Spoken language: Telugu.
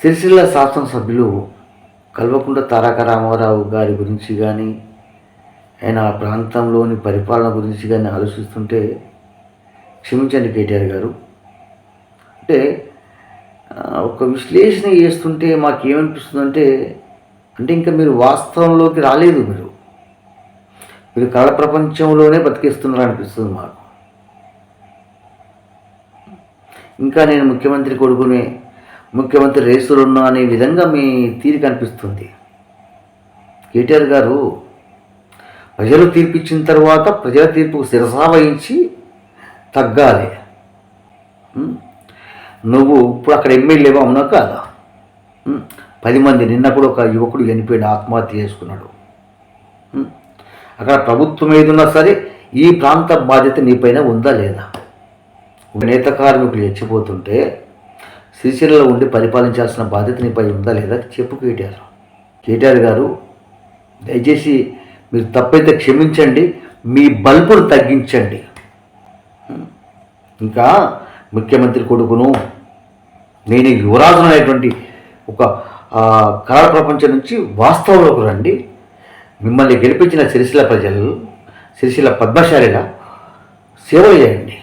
సిరిసిల్ల శాసనసభ్యులు కల్వకుండ తారక రామారావు గారి గురించి కానీ ఆయన ఆ ప్రాంతంలోని పరిపాలన గురించి కానీ ఆలోచిస్తుంటే క్షమించండి కేటీఆర్ గారు. అంటే ఒక విశ్లేషణ చేస్తుంటే మాకేమనిపిస్తుందంటే అంటే ఇంకా మీరు వాస్తవంలోకి రాలేదు మీరు. మీరు కళ ప్రపంచంలోనే బతికేస్తున్నారు అనిపిస్తుంది మాకు. ఇంకా నేను ముఖ్యమంత్రి కొడుకునే ముఖ్యమంత్రి రేసులు ఉన్నా అనే విధంగా మీ తీరు కనిపిస్తుంది. కేటీఆర్ గారు ప్రజలు తీర్పిచ్చిన తర్వాత ప్రజల తీర్పుకు శిరసా వహించి తగ్గాలి. నువ్వు ఇప్పుడు అక్కడ ఎమ్మెల్యేవా అవునా కాదా? పది మంది నిన్న కూడా ఒక యువకుడు చనిపోయాడు ఆత్మహత్య చేసుకున్నాడు. అక్కడ ప్రభుత్వం ఏదున్నా సరే ఈ ప్రాంత బాధ్యత నీపైన ఉందా లేదా? నేత కార్మికులు చచ్చిపోతుంటే శ్రీశైలంలో ఉండి పరిపాలించాల్సిన బాధ్యత నీపై ఉందా లేదా చెప్పు కేటీఆర్. కేటీఆర్ గారు దయచేసి మీరు తప్పైతే క్షమించండి మీ బల్బును తగ్గించండి. ఇంకా ముఖ్యమంత్రి కొడుకును నేను యువరాజు అనేటువంటి ఒక కళా ప్రపంచం నుంచి వాస్తవంలోకి రండి. మిమ్మల్ని గెలిపించిన సిరిసిల ప్రజలు సిరిసిల పద్మశాలిగా సేవ చేయండి.